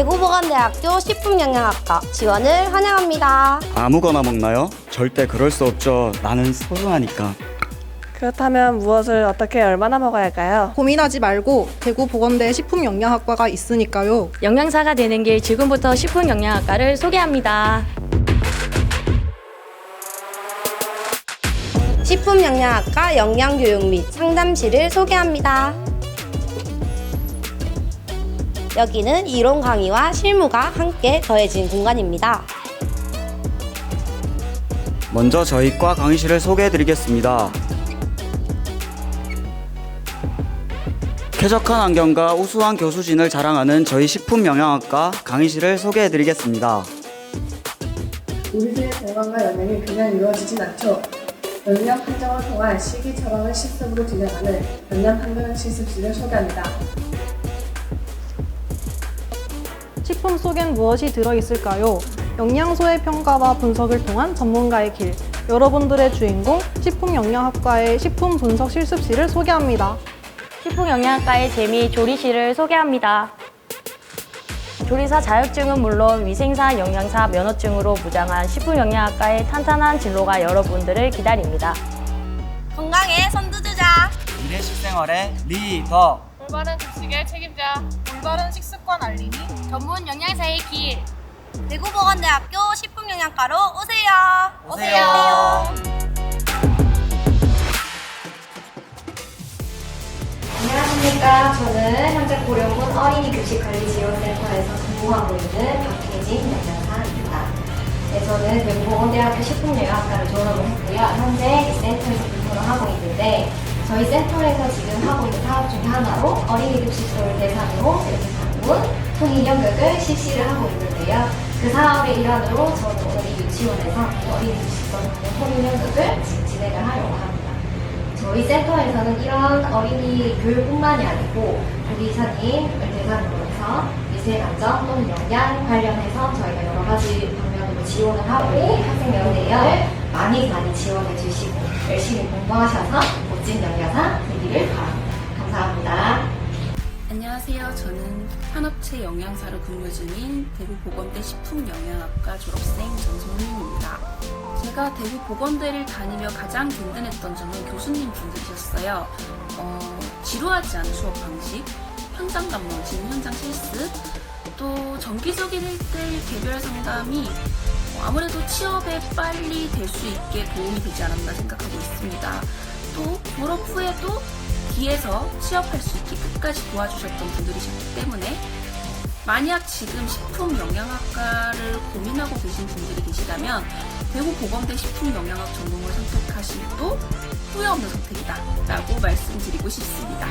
대구보건대학교 식품영양학과 지원을 환영합니다. 아무거나 먹나요? 절대 그럴 수 없죠. 나는 소중하니까. 그렇다면 무엇을 어떻게 얼마나 먹어야 할까요? 고민하지 말고 대구 보건대 식품영양학과가 있으니까요. 영양사가 되는 길 지금부터 식품영양학과를 소개합니다. 식품영양학과 영양교육 및 상담실을 소개합니다. 여기는 이론 강의와 실무가 함께 더해진 공간입니다. 먼저 저희 과 강의실을 소개해 드리겠습니다. 쾌적한 환경과 우수한 교수진을 자랑하는 저희 식품영양학과 강의실을 소개해 드리겠습니다. 우리들의 건강과 영양이 균형 이루어지진 않죠. 영양 판정을 통한 식이 처방을 실습으로 진행하는 영양 판정 실습실을 소개합니다. 식품 속엔 무엇이 들어있을까요? 영양소의 평가와 분석을 통한 전문가의 길. 여러분들의 주인공 식품영양학과의 식품 분석 실습실을 소개합니다. 식품영양학과의 재미 조리실을 소개합니다. 조리사 자격증은 물론 위생사, 영양사 면허증으로 무장한 식품영양학과의 탄탄한 진로가 여러분들을 기다립니다. 건강에 선두주자! 미래 식생활의 리더 올바른 급식의 책임자, 올바른 식습관 알림이 전문 영양사의 길. 대구보건대학교 식품영양과로 오세요. 안녕하십니까. 저는 현재 고령군 어린이 교식관리 지원센터에서 근무하고 있는 박혜진 영양사입니다. 네, 저는 대구보건대학교 식품영양학과를 졸업을 했고요. 현재 이 센터에서 근무를 하고 있는데 저희 센터에서 지금 하고 있는 사업 중에 하나로 어린이 급식소를 대상으로 이렇게 방문 통일 연극을 실시를 하고 있는데요. 그 사업의 일환으로 저는 오늘 이 유치원에서 어린이 급식소 방문 통일 연극을 지금 진행을 하려고 합니다. 저희 센터에서는 이런 어린이 교육뿐만이 아니고 우리 이사님을 대상으로 해서 미세안전 또는 영양 관련해서 저희가 여러 가지 방면으로 지원을 하고 학생 연대를 많이 많이 지원해 주시고 열심히 공부하셔서 멋진 영양사 되기를 바랍니다. 감사합니다. 안녕하세요. 저는 한업체 영양사로 근무 중인 대구보건대 식품영양학과 졸업생 전송민입니다. 제가 대구보건대를 다니며 가장 든든했던 점은 교수님 분들이셨어요. 어, 지루하지 않은 수업 방식, 현장 지금 현장 실습, 또 정기적인 1대1 개별 상담이 어, 아무래도 취업에 빨리 될 수 있게 도움이 되지 않았나 생각하고 있습니다. 또 졸업 후에도 뒤에서 취업할 수 있게 끝까지 도와주셨던 분들이셨기 때문에 만약 지금 식품 영양학과를 고민하고 계신 분들이 계시다면 대구 보건대 식품 영양학 전공을 선택하시도 후회 없는 선택이다 라고 말씀드리고 싶습니다.